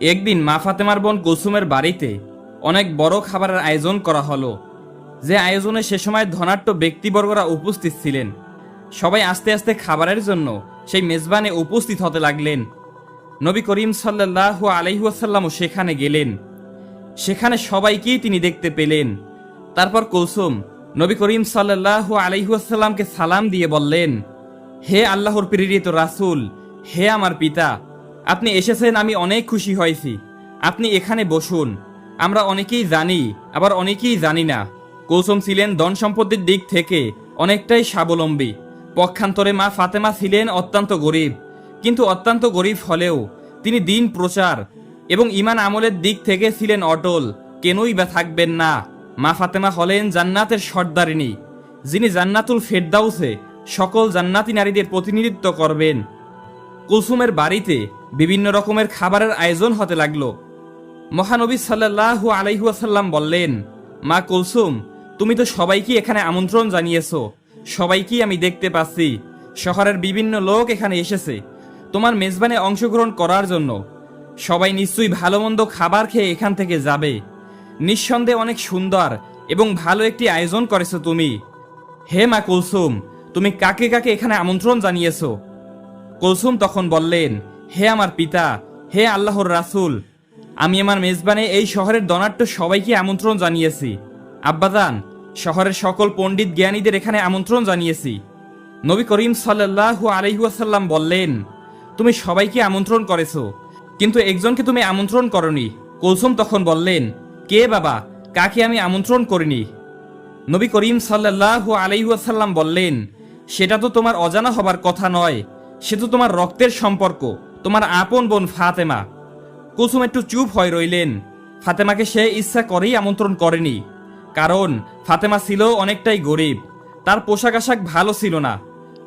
একদিন মা ফাতেমার বোন কুলসুমের বাড়িতে অনেক বড় খাবারের আয়োজন করা হলো, যে আয়োজনে সে সময় ধনাঢ্য ব্যক্তিবর্গরা উপস্থিত ছিলেন। সবাই আস্তে আস্তে খাবারের জন্য সেই মেজবানে উপস্থিত হতে লাগলেন। নবী করিম সাল্লাল্লাহু আলাইহাসাল্লামও সেখানে গেলেন। সেখানে সবাইকেই তিনি দেখতে পেলেন। তারপর কৌসুম নবী করিম সাল্লাল্লাহু আলাইহাসাল্লামকে সালাম দিয়ে বললেন, হে আল্লাহর প্রেরিত রাসূল, হে আমার পিতা আপনি এসেছেন, আমি অনেক খুশি হয়েছি। আপনি এখানে বসুন। আমরা অনেকেই জানি, আবার অনেকেই জানি না। কৌসুম ছিলেন ধন সম্পত্তির দিক থেকে অনেকটাই স্বাবলম্বী। পক্ষান্তরে মা ফাতেমা ছিলেন অত্যন্ত গরিব। কিন্তু অত্যন্ত গরিব হলেও তিনি দিন প্রচার এবং ইমান আমলের দিক থেকে ছিলেন অটল। কেনই বা থাকবেন না। মা ফাতেমা হলেন জান্নাতের সর্দারিনী, যিনি জান্নাতুল ফেরদাউসে সকল জান্নাতি নারীদের প্রতিনিধিত্ব করবেন। কুলসুমের বাড়িতে বিভিন্ন রকমের খাবারের আয়োজন হতে লাগল। মহানবী সাল্লাল্লাহু আলাইহুয়াসাল্লাম বললেন, মা কুলসুম, তুমি তো সবাইকে এখানে আমন্ত্রণ জানিয়েছো। সবাইকেই আমি দেখতে পাচ্ছি। শহরের বিভিন্ন লোক এখানে এসেছে। তোমার মেজবানে অংশগ্রহণ করার জন্য। সবাই নিশ্চয়ই ভালো মন্দ খাবার খেয়ে এখান থেকে যাবে। নিঃসন্দেহে অনেক সুন্দর এবং ভালো একটি আয়োজন করেছ তুমি। হে মা কুলসুম, তুমি কাকে কাকে এখানে আমন্ত্রণ জানিয়েছো? কুলসুম তখন বললেন হে আমার পিতা, হে আল্লাহর রাসূল, আমি আমার মেজবানে এই শহরের ধনাঢ্য সবাইকে আমন্ত্রণ জানিয়েছি। আব্বাদান শহরের সকল পণ্ডিত জ্ঞানীদের এখানে আমন্ত্রণ জানিয়েছি। নবী করিম সাল্লাল্লাহু আলাইহাসাল্লাম বললেন, তুমি সবাইকে আমন্ত্রণ করেছ, কিন্তু একজনকে তুমি আমন্ত্রণ করনি। কুলসুম তখন বললেন, কে বাবা, কাকে আমি আমন্ত্রণ করিনি? নবী করিম সাল্লাল্লাহু আলাইহাসাল্লাম বললেন, সেটা তো তোমার অজানা হবার কথা নয়, সে তো তোমার রক্তের সম্পর্ক। তোমার আপন বোন ফাতেমা। কুসুম একটু চুপ হয়ে রইলেন। ফাতেমাকে সে ইচ্ছা করেই আমন্ত্রণ করেনি। কারণ ফাতেমা ছিল অনেকটাই গরিব। তার পোশাক আশাক ভালো ছিল না।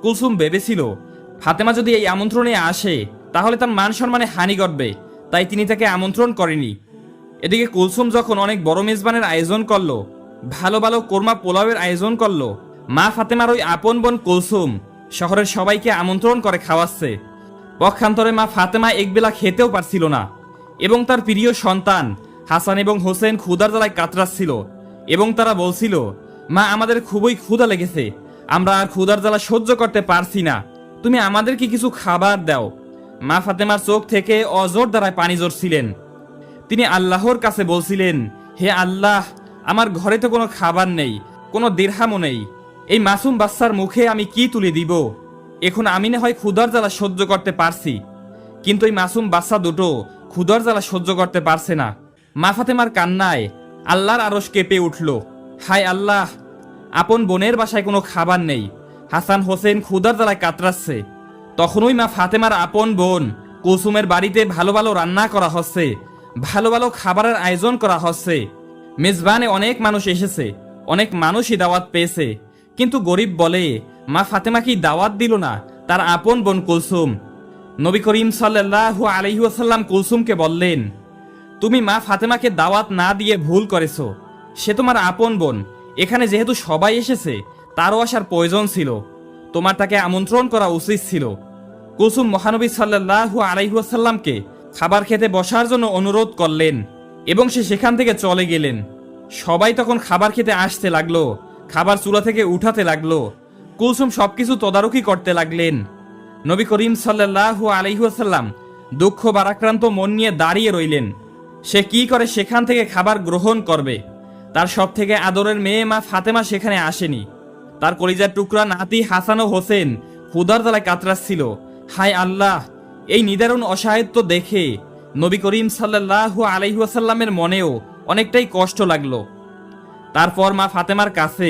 কুলসুম ভেবেছিল, ফাতেমা যদি এই আমন্ত্রণে আসে, তাহলে তার মান সম্মানে হানি ঘটবে। তাই তিনি তাকে আমন্ত্রণ করেনি। এদিকে কুলসুম যখন অনেক বড় মেজবানের আয়োজন করল, ভালো ভালো কোরমা পোলাওয়ের আয়োজন করল, মা ফাতেমার ওই আপন বোন কুলসুম শহরের সবাইকে আমন্ত্রণ করে খাওয়াচ্ছে। পক্ষান্তরে মা ফাতেমা একবেলা খেতেও পারছিল না, এবং তার প্রিয় সন্তান হাসান এবং হোসেন ক্ষুদার জ্বালায় কাতরাচ্ছিল, এবং তারা বলছিল, মা, আমাদের খুবই ক্ষুধা লেগেছে, আমরা আর ক্ষুদার জ্বালা সহ্য করতে পারছি না, তুমি আমাদেরকে কিছু খাবার দাও। মা ফাতেমার চোখ থেকে অজোর দ্বারায় পানি জড়ছিলেন তিনি আল্লাহর কাছে বলছিলেন, হে আল্লাহ, আমার ঘরে তো কোনো খাবার নেই, কোনো দীর্হামও নেই, এই মাসুম বাচ্চার মুখে আমি কি তুলে দিব? এখন আমি না হয় ক্ষুধার জ্বালা সহ্য করতে পারছি। কিন্তু এই মাসুম বাচ্চা দুটো ক্ষুধার জ্বালা সহ্য করতে পারছে না। মা ফাতেমার কান্নায় আল্লাহর আরস কেঁপে উঠল। হায় আল্লাহ, আপন বোনের বাসায় কোনো খাবার নেই। হাসান হোসেন ক্ষুধার জ্বালায় কাতরাচ্ছে। তখনই মা ফাতেমার আপন বোন কুসুমের বাড়িতে ভালো ভালো রান্না করা হচ্ছে, ভালো ভালো খাবারের আয়োজন করা হচ্ছে। মেজবানে অনেক মানুষ এসেছে, অনেক মানুষই দাওয়াত পেয়েছে। কিন্তু গরিব বলে মা ফাতেমা কি দাওয়াত দিল না? তার আপন বোন কুলসুম। নবী করিম সাল্লাল্লাহু আলহিউসাল্লাম কুলসুমকে বললেন, তুমি মা ফাতেমাকে দাওয়াত না দিয়ে ভুল করেছ। সে তোমার আপন বোন। এখানে যেহেতু সবাই এসেছে, তারও আসার প্রয়োজন ছিল। তোমার তাকে আমন্ত্রণ করা উচিত ছিল। কুলসুম মহানবী সাল্লাল্লাহু আলাইহাসাল্লামকে খাবার খেতে বসার জন্য অনুরোধ করলেন এবং সে সেখান থেকে চলে গেলেন। সবাই তখন খাবার খেতে আসতে লাগল, খাবার চুলা থেকে উঠাতে লাগল। কুলসুম সবকিছু তদারকি করতে লাগলেন। নবী করিম সাল্লাল্লাহু আলাইহাসাল্লাম দুঃখ বারাক্রান্ত মন নিয়ে দাঁড়িয়ে রইলেন। সে কি করে সেখান থেকে খাবার গ্রহণ করবে? তার সব থেকে আদরের মেয়ে মা ফাতেমা সেখানে আসেনি। তার কলিজার টুকরা নাতি হাসান ও হোসেন হুদার তালায় কাতরাচ্ছিল। হায় আল্লাহ, এই নিদারুণ অসহায়ত্ব দেখে নবী করিম সাল্লাল্লাহু আলাইহাসাল্লামের মনেও অনেকটাই কষ্ট লাগল। তারপর মা ফাতেমার কাছে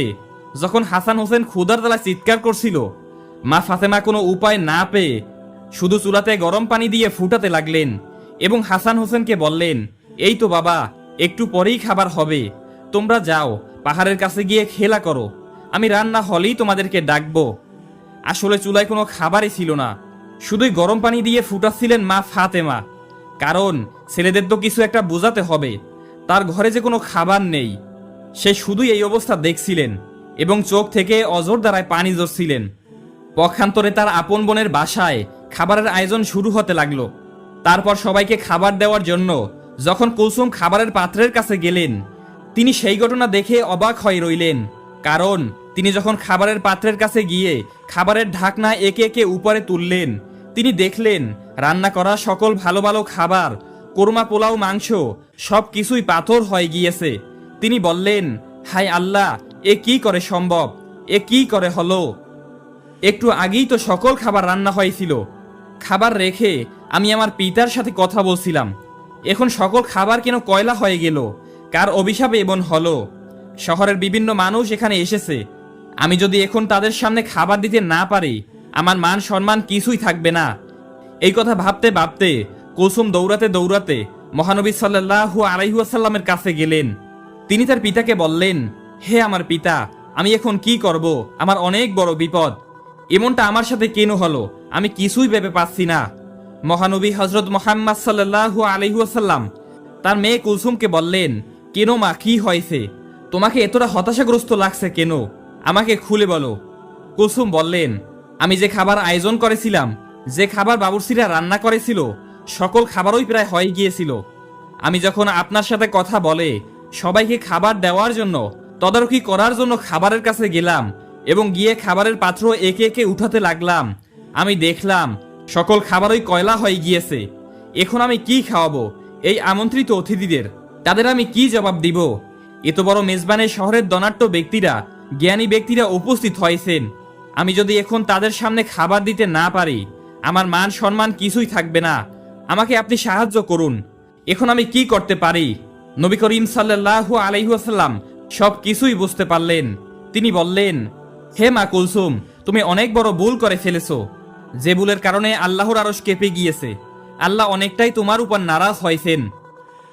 যখন হাসান হোসেন ক্ষুদার তালায় চিৎকার করছিল, মা ফাতেমা কোনো উপায় না পেয়ে শুধু চুলাতে গরম পানি দিয়ে ফুটাতে লাগলেন এবং হাসান হোসেনকে বললেন, এই তো বাবা, একটু পরেই খাবার হবে। তোমরা যাও, পাহাড়ের কাছে গিয়ে খেলা করো। আমি রান্না হলেই তোমাদেরকে ডাকবো। আসলে চুলায় কোনো খাবারই ছিল না। শুধুই গরম পানি দিয়ে ফুটাচ্ছিলেন মা ফাতেমা। কারণ ছেলেদের তো কিছু একটা বোঝাতে হবে। তার ঘরে যে কোনো খাবার নেই। সে শুধুই এই অবস্থা দেখছিলেন। এবং চোখ থেকে অজর দ্বারায় পানি ঝরছিলেন। পক্ষান্তরে তার আপন বোনের বাসায় খাবারের আয়োজন শুরু হতে লাগল। তারপর সবাইকে খাবার দেওয়ার জন্য যখন কুলসুম খাবারের পাত্রের কাছে গেলেন, তিনি সেই ঘটনা দেখে অবাক হয়ে রইলেন। কারণ তিনি যখন খাবারের পাত্রের কাছে গিয়ে খাবারের ঢাকনা একে একে উপরে তুললেন, তিনি দেখলেন রান্না করা সকল ভালো ভালো খাবার, কোরমা পোলাও, মাংস সব কিছুই পাথর হয়ে গিয়েছে। তিনি বললেন হাই আল্লাহ এ কি করে সম্ভব? এ কি করে হলো? একটু আগেই তো সকল খাবার রান্না হয়েছিল। খাবার রেখে আমি আমার পিতার সাথে কথা বলছিলাম। এখন সকল খাবার কেন কয়লা হয়ে গেল? কার অভিশাপে এমন হলো? শহরের বিভিন্ন মানুষ এখানে এসেছে। আমি যদি এখন তাদের সামনে খাবার দিতে না পারি, আমার মান সম্মান কিছুই থাকবে না। এই কথা ভাবতে ভাবতে, কুসুম দৌড়াতে দৌড়াতে মহানবী সাল্লাহু আলাইহুয়াসাল্লামের কাছে গেলেন। তিনি তার পিতাকে বললেন হে আমার পিতা, আমি এখন কি করব? আমার অনেক বড় বিপদ। এমনটা আমার সাথে কেন হলো? আমি কিছুই ভেবে পাচ্ছি না। মহানবী হজরত মোহাম্মদ সাল্লাহু আলহিহাসাল্লাম তার মেয়ে কুলসুমকে বললেন, কেন মা, কি হয়েছে? তোমাকে এতটা হতাশাগ্রস্ত লাগছে কেন? আমাকে খুলে বলো। কুলসুম বললেন, আমি যে খাবার আয়োজন করেছিলাম, যে খাবার বাবুর্চিরা রান্না করেছিল, সকল খাবারই প্রায় হয়ে গিয়েছিল। আমি যখন আপনার সাথে কথা বলে সবাইকে খাবার দেওয়ার জন্য তদারকি করার জন্য খাবারের কাছে গেলাম এবং গিয়ে খাবারের পাত্র একে একে উঠাতে লাগলাম। আমি দেখলাম, সকল খাবারই কয়লা হয়ে গিয়েছে। এখন আমি কি খাওয়াবো? এই আমন্ত্রিত অতিথিদের। তাদের আমি কি জবাব দিব? এত বড় মেজবানের শহরের দনাট্য ব্যক্তিরা, জ্ঞানী ব্যক্তিরা উপস্থিত হয়েছেন। আমি যদি এখন তাদের সামনে খাবার দিতে না পারি, আমার মান সম্মান কিছুই থাকবে না। আমাকে আপনি সাহায্য করুন। এখন আমি কি করতে পারি? নবী করিম সাল্লাল্লাহু আলাইহাল্লাম সব কিছুই বুঝতে পারলেন। তিনি বললেন, হে মা কুলসুম, তুমি অনেক বড় ভুল করে ফেলেছো। যে ভুলের কারণে আল্লাহর আরশ কেঁপে গিয়েছে। আল্লাহ অনেকটাই তোমার উপর নারাজ হয়েছেন।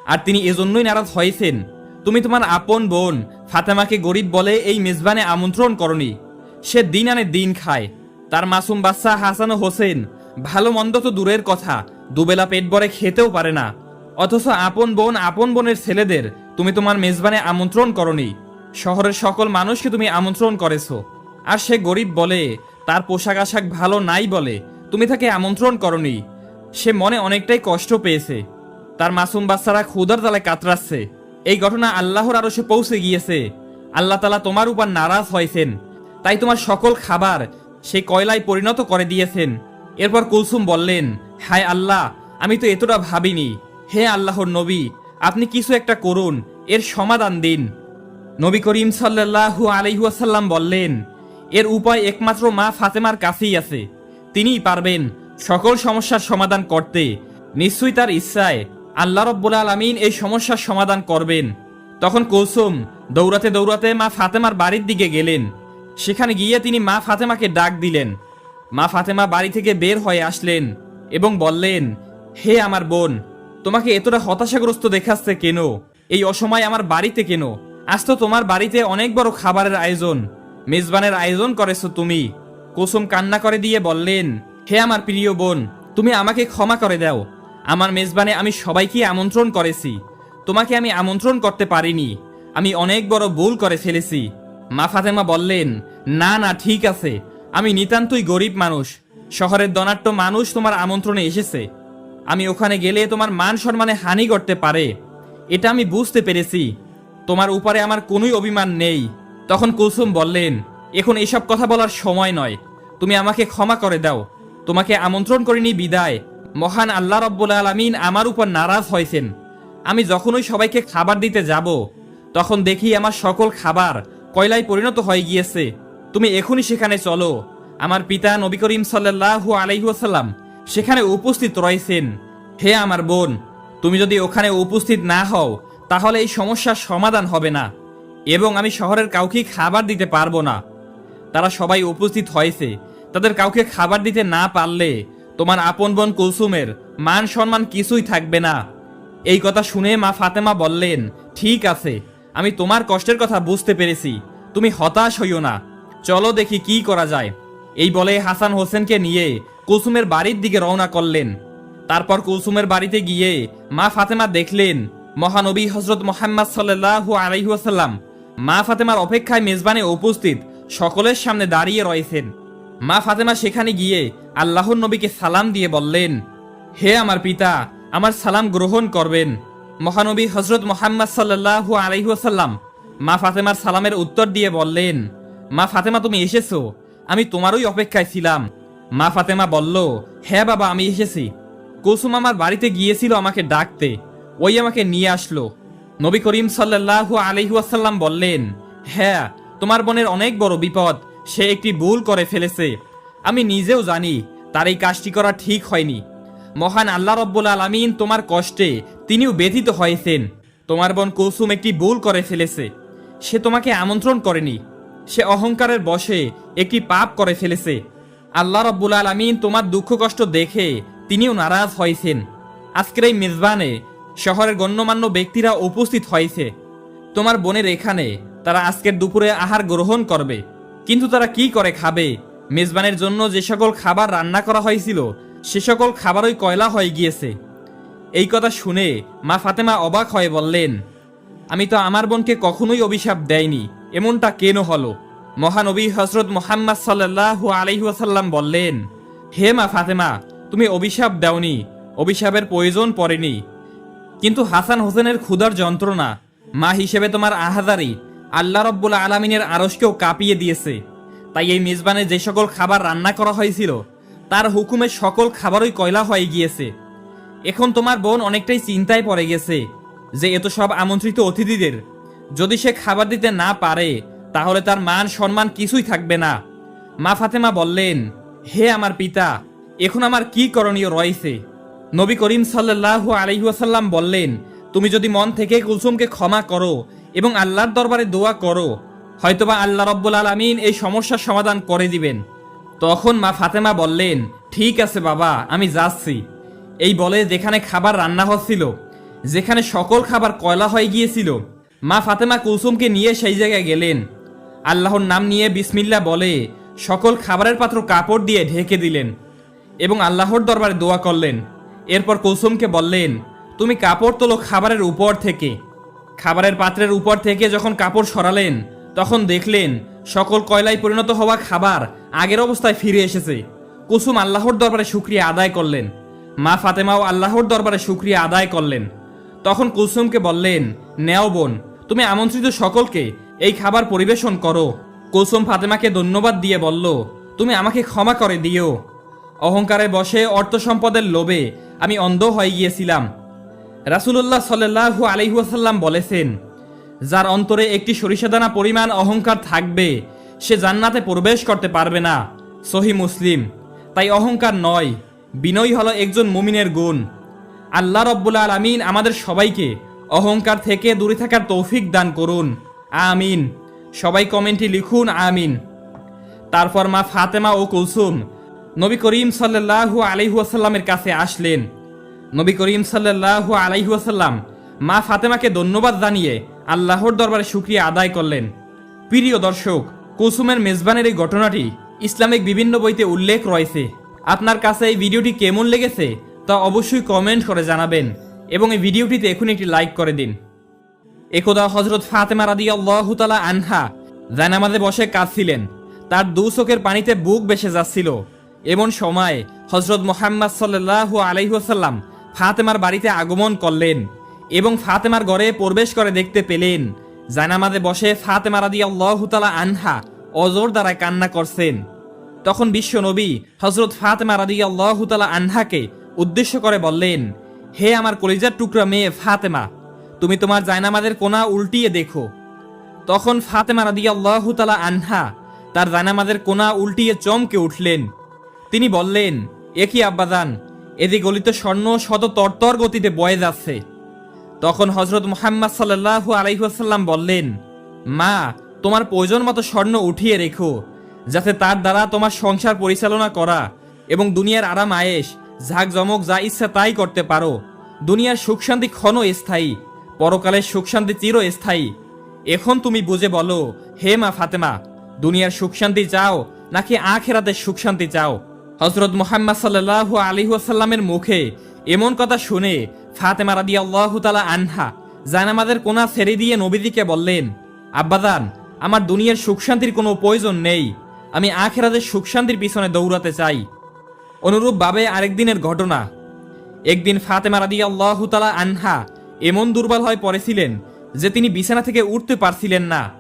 আর তিনি এজন্যই নারাজ হয়েছেন। তুমি তোমার আপন বোন, ফাতেমাকে গরিব বলে এই মেজবানে আমন্ত্রণ করনি। সে দিন আনে দিন খায়। তার মাসুম বাচ্চা হাসান হোসেন, ভালো মন্দ তো দূরের কথা, দুবেলা পেট ভরে খেতেও পারে না। অথচ আপন বোন, আপন বোনের ছেলেদের তুমি তোমার মেজবানে আমন্ত্রণ করনি। শহরের সকল মানুষকে তুমি আমন্ত্রণ করেছ। আর সে গরিব বলে, তার পোশাক আশাক ভালো নাই বলে, তুমি তাকে আমন্ত্রণ করনি। সে মনে অনেকটাই কষ্ট পেয়েছে। তার মাসুম বাচ্চারা ক্ষুদার তালে কাতরাচ্ছে। এই ঘটনা আল্লাহর আরও সে পৌঁছে গিয়েছে। আল্লাহ তালা তোমার উপর নারাজ হয়েছেন। তাই তোমার সকল খাবার সেই কয়লায় পরিণত করে দিয়েছেন। এরপর কুলসুম বললেন, হায় আল্লাহ, আমি তো এতটা ভাবিনি। হে আল্লাহর নবী আপনি কিছু একটা করুন, এর সমাধান দিন। নবী করিম সাল্লাল্লাহু আলাইহাসাল্লাম বললেন, এর উপায় একমাত্র মা ফাতেমার কাছেই আছে। তিনিই পারবেন সকল সমস্যার সমাধান করতে। নিশ্চয়ই তার ইচ্ছায় আল্লাহ রব্বুল আলমিন এই সমস্যার সমাধান করবেন। তখন কৌসুম দৌড়াতে দৌড়াতে মা ফাতেমার বাড়ির দিকে গেলেন। সেখানে গিয়ে তিনি মা ফাতেমাকে ডাক দিলেন। মা ফাতেমা বাড়ি থেকে বের হয়ে আসলেন এবং বললেন, হে আমার বোন তোমাকে এতটা হতাশাগ্রস্ত দেখাচ্ছে কেন? এই অসময় আমার বাড়িতে কেন? আজ তো তোমার বাড়িতে অনেক বড় খাবারের আয়োজন। মেজবানের আয়োজন করেছ তুমি। কুসুম কান্না করে দিয়ে বললেন, হে আমার প্রিয় বোন, তুমি আমাকে ক্ষমা করে দাও। আমার মেজবানে আমি সবাইকে আমন্ত্রণ করেছি। তোমাকে আমি আমন্ত্রণ করতে পারিনি। আমি অনেক বড় ভুল করে ফেলেছি। মা ফাতেমা বললেন, না না, ঠিক আছে। আমি নিতান্তই গরিব মানুষ। শহরের দনাট্য মানুষ তোমার আমন্ত্রণে এসেছে। আমি ওখানে গেলে তোমার মান সম্মানে হানি করতে পারে। এটা আমি বুঝতে পেরেছি। তোমার উপরে আমার কোনোই অভিমান নেই। তখন কুলসুম বললেন, এখন এসব কথা বলার সময় নয়। তুমি আমাকে ক্ষমা করে দাও। তোমাকে আমন্ত্রণ করিনি বিদায়। মহান আল্লাহ রব্বুল আলমিন আমার উপর নারাজ হয়েছেন। আমি যখনই সবাইকে খাবার দিতে যাব, তখন দেখি আমার সকল খাবার কয়লায় পরিণত হয়ে গিয়েছে। তুমি এখনই সেখানে চলো। আমার পিতা নবী করিম সাল্লাহু আলাইহাসাল্লাম সেখানে উপস্থিত রয়েছেন। হে আমার বোন, তুমি যদি ওখানে উপস্থিত না হও, তাহলে এই সমস্যার সমাধান হবে না, এবং আমি শহরের কাউকে খাবার দিতে পারব না। তারা সবাই উপস্থিত হয়েছে। তাদের কাউকে খাবার দিতে না পারলে তোমার আপন বোন কুলসুমের মান সম্মান কিছুই থাকবে না। এই কথা শুনে মা ফাতেমা বললেন, ঠিক আছে, আমি তোমার কষ্টের কথা বুঝতে পেরেছি। তুমি হতাশ হইও না। চলো দেখি কি করা যায়। এই বলে হাসান হোসেনকে নিয়ে কুলসুমের বাড়ির দিকে রওনা করলেন। তারপর কুলসুমের বাড়িতে গিয়ে মা ফাতেমা দেখলেন, মহানবী হজরত মোহাম্মদ সাল্লাহু আলাইহাসাল্লাম মা ফাতেমার অপেক্ষায় মেজবানে উপস্থিত সকলের সামনে দাঁড়িয়ে রয়েছেন। মা ফাতেমা সেখানে গিয়ে আল্লাহর নবীকে সালাম দিয়ে বললেন, হে আমার পিতা, আমার সালাম গ্রহণ করবেন। মহানবী হজরত মোহাম্মদ সাল্লাহু আলহিহাসাল্লাম মা ফাতেমার সালামের উত্তর দিয়ে বললেন, মা ফাতেমা, তুমি এসেছ। আমি তোমারই অপেক্ষায় ছিলাম। মা ফাতেমা বলল হ্যাঁ বাবা, আমি এসেছি। কুসুম আমার বাড়িতে গিয়েছিল আমাকে ডাকতে। ওই আমাকে নিয়ে আসলো। নবী করিম সাল্লাহু আলহিহাসাল্লাম বললেন হ্যাঁ তোমার বোনের অনেক বড় বিপদ, সে একটি ভুল করে ফেলেছে। আমি নিজেও জানি, তার এই কাজটি করা ঠিক হয়নি। মহান আল্লাহ রব্বুল আলমিন তোমার কষ্টে তিনিও ব্যথিত হয়েছেন। তোমার বোন কুসুম একটি ভুল করে ফেলেছে। সে তোমাকে আমন্ত্রণ করেনি। সে অহংকারের বশে একটি পাপ করে ফেলেছে। আল্লাহ রব্বুল আলমিন তোমার দুঃখ কষ্ট দেখে তিনিও নারাজ হয়েছেন আজকের এই মেজবানে শহরের গণ্যমান্য ব্যক্তিরা উপস্থিত হয়েছে তোমার বোনের এখানে তারা আজকের দুপুরে আহার গ্রহণ করবে। কিন্তু তারা কি করে খাবে? মেজবানের জন্য যে সকল খাবার রান্না করা হয়েছিল সে সকল খাবারই কয়লা হয়ে গিয়েছে। এই কথা শুনে মা ফাতেমা অবাক হয়ে বললেন, আমি তো আমার বোনকে কখনোই অভিশাপ দেয়নি এমনটা কেন হলো? মহানবী হজরত মোহাম্মদ সাল্লাহু আলহিহাসাল্লাম বললেন, হে মা ফাতেমা, তুমি অভিশাপ দেওনি, অভিশাপের প্রয়োজন পড়েনি। কিন্তু হাসান হোসেনের ক্ষুধার যন্ত্রণা, মা হিসেবে তোমার আহাজারি আল্লাহ রব্বুল আলমিনের আরসকেও কাঁপিয়ে দিয়েছে। তাই এই মেজবানে যে সকল খাবার রান্না করা হয়েছিল, তার হুকুমে সকল খাবারই কয়লা হয়ে গিয়েছে। এখন তোমার বোন অনেকটাই চিন্তায় পড়ে গেছে যে এত সব আমন্ত্রিত অতিথিদের। যদি সে খাবার দিতে না পারে তাহলে তার মান, সম্মান কিছুই থাকবে না। মা ফাতেমা বললেন, হে আমার পিতা, এখন আমার কি করণীয় রয়েছে? নবী করিম সাল্লাহ আলহিহাসাল্লাম বললেন, তুমি যদি মন থেকে কুলসুমকে ক্ষমা করো এবং আল্লাহর দরবারে দোয়া করো, হয়তোবা আল্লাহ রব্বুল আলমিন এই সমস্যার সমাধান করে দিবেন। তখন মা ফাতেমা বললেন, ঠিক আছে বাবা, আমি যাচ্ছি। এই বলে যেখানে খাবার রান্না হচ্ছিল, যেখানে সকল খাবার কয়লা হয়ে গিয়েছিল, মা ফাতেমা কুলসুমকে নিয়ে সেই জায়গায় গেলেন। আল্লাহর নাম নিয়ে বিসমিল্লা বলে, সকল খাবারের পাত্র কাপড় দিয়ে ঢেকে দিলেন এবং আল্লাহর দরবারে দোয়া করলেন। এরপর কুলসুমকে বললেন, তুমি কাপড় তোলো খাবারের উপর থেকে। খাবারের পাত্রের উপর থেকে যখন কাপড় সরালেন, তখন দেখলেন সকল কয়লায় পরিণত হওয়া খাবার আগের অবস্থায় ফিরে এসেছে। কুসুম আল্লাহর দরবারে শুক্রিয়া আদায় করলেন, মা ফাতেমাও আল্লাহর দরবারে শুক্রিয়া আদায় করলেন। তখন কুসুমকে বললেন, নেও বোন, তুমি আমন্ত্রিত সকলকে এই খাবার পরিবেশন করো। কুলসুম ফাতেমাকে ধন্যবাদ দিয়ে বলল, তুমি আমাকে ক্ষমা করে দিও। অহংকারে বসে অর্থ সম্পদের লোভে আমি অন্ধ হয়ে গিয়েছিলাম। রাসুলুল্লাহ সাল্লাহু আলহিহাসাল্লাম বলেছেন, যার অন্তরে একটি সরিষাদানা পরিমাণ অহংকার থাকবে, সে জান্নাতে প্রবেশ করতে পারবে না। সহি মুসলিম। তাই অহংকার নয়, বিনয় হলো একজন মুমিনের গুণ। আল্লাহ রব্বুল আলমিন আমাদের সবাইকে অহংকার থেকে দূরে থাকার তৌফিক দান করুন। আমিন। সবাই কমেন্টে লিখুন আমিন। তারপর মা ফাতেমা ও কুলসুম নবী করিম সাল্লাহু আলাইহুয়াসাল্লামের কাছে আসলেন। নবী করিম সাল্লাহু আলাইহুয়াসাল্লাম মা ফাতেমাকে ধন্যবাদ জানিয়ে আল্লাহর দরবারে শুক্রিয়া আদায় করলেন। প্রিয় দর্শক কুসুমের মেজবানের এই ঘটনাটি ইসলামিক বিভিন্ন বইতে উল্লেখ রয়েছে। আপনার কাছে এই ভিডিওটি কেমন লেগেছে তা অবশ্যই কমেন্ট করে জানাবেন এবং এই ভিডিওটিতে এখন একটি লাইক করে দিন। একদা হজরত ফাতেমা রাদি আল্লাহতালা আনহা জানামাজে বসে কাঁদছিলেন। তার দু চোখের পানিতে বুক বেসে যাচ্ছিল। এমন সময় হজরত মোহাম্মদ সাল্লাহ আলাইহাসাল্লাম ফাতেমার বাড়িতে আগমন করলেন এবং ফাতেমার ঘরে প্রবেশ করে দেখতে পেলেন জানামাজে বসে ফাতেমা রাদি আল্লাহতালা আনহা অজোর দ্বারা কান্না করছেন। তখন বিশ্ব নবী হজরত ফাতেমা রাদি আল্লাহতালা আনহাকে উদ্দেশ্য করে বললেন, হে আমার কলিজার টুকরা মেয়ে ফাতেমা তুমি তোমার জায়নামাজের কোনা উল্টিয়ে দেখো। তখন ফাতেমা রাদি আল্লাহতালা আনহা তার জায়নামাজের কোনা উল্টিয়ে চমকে উঠলেন। তিনি বললেন একই আব্বাজান এদি গলিত স্বর্ণ শত তরতর গতিতে বয়ে যাচ্ছে। তখন হজরত মোহাম্মদ সাল্লাহ আলাইহাসাল্লাম বললেন, মা, তোমার প্রয়োজন মতো স্বর্ণ উঠিয়ে রেখো, যাতে তার দ্বারা তোমার সংসার পরিচালনা করা এবং দুনিয়ার আরাম আয়েস ঝাঁক জমক যা ইচ্ছা তাই করতে পারো। দুনিয়ার সুখ শান্তি ক্ষণ স্থায়ী পরকালের সুখ শান্তি চিরস্থায়ী। এখন তুমি বুঝে বলো, হে মা ফাতেমা, দুনিয়ার সুখ শান্তি চাও নাকি আখেরাতের সুখ শান্তি চাও? হজরত মোহাম্মদ সাল্লাহ আলিহাসাল্লামের মুখে এমন কথা শুনে ফাতেমা রাদি আল্লাহ তালা আনহা জানামাদের কোনা ছেড়ে দিয়ে নবীদিকে বললেন আব্বাদান আমার দুনিয়ার সুখ শান্তির কোনো প্রয়োজন নেই। আমি আখেরাতের সুখ শান্তির পিছনে দৌড়াতে চাই। অনুরূপভাবে আরেকদিনের ঘটনা। একদিন ফাতেমা রাদি আল্লাহ তালা আনহা এমন দুর্বল হয়ে পড়েছিলেন যে তিনি বিছানা থেকে উঠতে পারছিলেন না।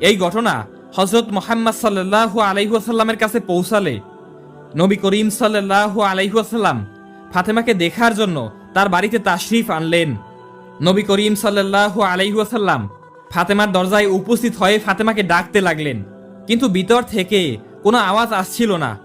এই ঘটনা হজরত মোহাম্মদ সাল্লাহ আলাইহাসাল্লামের কাছে পৌঁছালে। নবী করিম সাল্লাহ আলাইহাসাল্লাম ফাতেমাকে দেখার জন্য তার বাড়িতে তাশরিফ আনলেন। নবী করিম সাল্লাহ আলাইহাসাল্লাম ফাতেমার দরজায় উপস্থিত হয়ে ফাতেমাকে ডাকতে লাগলেন। কিন্তু ভিতর থেকে কোনো আওয়াজ আসছিল না।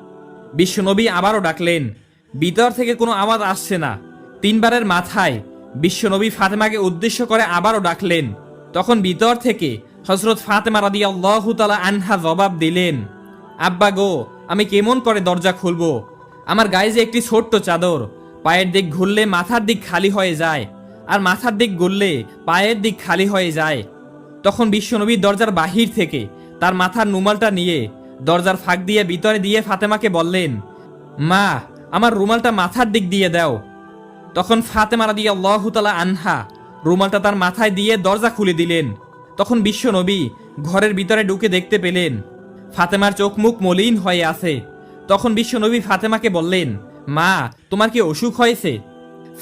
বিশ্বনবী আবারও ডাকলেন, ভিতর থেকে কোনো আওয়াজ আসছে না। তিনবারের মাথায় বিশ্বনবী ফাতেমাকে উদ্দেশ্য করে আবারও ডাকলেন। তখন ভিতর থেকে হজরত ফাতেমা রাদি আল্লাহ তালা আনহা জবাব দিলেন, আব্বা গো, আমি কেমন করে দরজা খুলব? আমার গায়ে যে একটি ছোট্ট চাদর, পায়ের দিক ঘুরলে মাথার দিক খালি হয়ে যায়, আর মাথার দিক ঘুরলে পায়ের দিক খালি হয়ে যায়। তখন বিশ্বনবী দরজার বাহির থেকে তার মাথার নুমালটা নিয়ে দরজার ফাঁক দিয়ে ভিতরে দিয়ে ফাতেমাকে বললেন, মা, আমার রুমালটা মাথার দিক দিয়ে দাও তখন ফাতেমা রাদি আল্লাহ তালা আনহা রুমালটা তার মাথায় দিয়ে দরজা খুলে দিলেন। তখন বিশ্বনবী ঘরের ভিতরে ঢুকে দেখতে পেলেন। ফাতেমার চোখ মুখ মলিন হয়ে আছে। তখন বিশ্বনবী ফাতেমাকে বললেন, মা, তোমার কি অসুখ হয়েছে?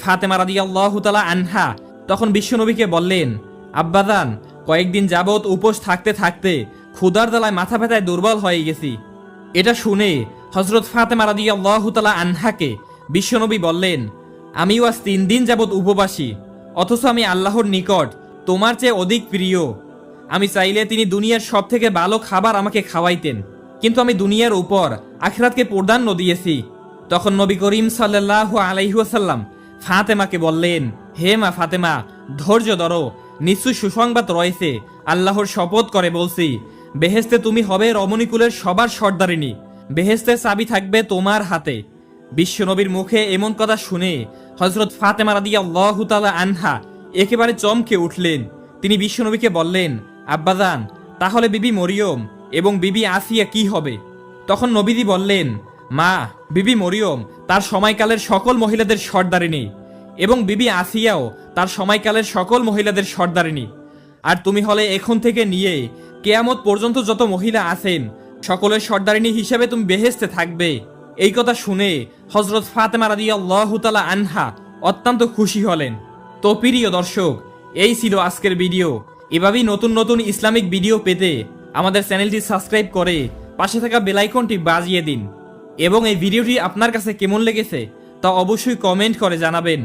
ফাতেমা রাদি আল্লাহ তালা আনহা তখন বিশ্বনবীকে বললেন আব্বাদান কয়েকদিন যাবৎ উপোস থাকতে থাকতে ক্ষুদার দালায় মাথা ব্যথায় দুর্বল হয়ে গেছি। এটা শুনে হজরত ফাতেমা রাদি আল্লাহ তালা আনহাকে বিশ্বনবী বললেন আমিও আজ তিন দিন যাবৎ উপবাসী, অথচ আমি আল্লাহর নিকট তোমার চেয়ে অধিক প্রিয়। আমি চাইলে তিনি দুনিয়ার সব থেকে ভালো খাবার আমাকে খাওয়াইতেন, কিন্তু আমি দুনিয়ার উপর আখরাতকে প্রাধান্য দিয়েছি। তখন নবী করিম সাল্লাহ আলাইহাসাল্লাম ফাতেমাকে বললেন, হে মা ফাতেমা, ধৈর্য ধরো, নিশ্চয় সুসংবাদ রয়েছে, আল্লাহর শপথ করে বলছি বেহেস্তে তুমি হবে রমণীকুলের সবার সর্দারিনী বেহেস্তের চাবি থাকবে তোমার হাতে। বিশ্বনবীর মুখে এমন কথা শুনে হজরত ফাতেমা রাদি আল্লাহ তালা আনহা একেবারে চমকে উঠলেন। তিনি বিশ্বনবীকে বললেন আব্বাজান তাহলে বিবি মরিয়ম এবং বিবি আসিয়া কি হবে? তখন নবীদি বললেন, মা, বিবি মরিয়ম তার সময়কালের সকল মহিলাদের সর্দারিনী এবং বিবি আসিয়াও তার সময়কালের সকল মহিলাদের সর্দারিনী আর তুমি হলে এখন থেকে নিয়ে কেয়ামত পর্যন্ত যত মহিলা আছেন, সকলের সর্দারিনী হিসেবে তুমি বেহেস্তে থাকবে। এই কথা শুনে হজরত ফাতেমা রাজি আল্লাহতালা আনহা অত্যন্ত খুশি হলেন। তো প্রিয় দর্শক, এই ছিল আজকের ভিডিও। এভাবেই নতুন নতুন ইসলামিক ভিডিও পেতে আমাদের চ্যানেলটি সাবস্ক্রাইব করে পাশে থাকা বেলাইকনটি বাজিয়ে দিন। এবং এই ভিডিওটি আপনার কাছে কেমন লেগেছে তা অবশ্যই কমেন্ট করে জানাবেন।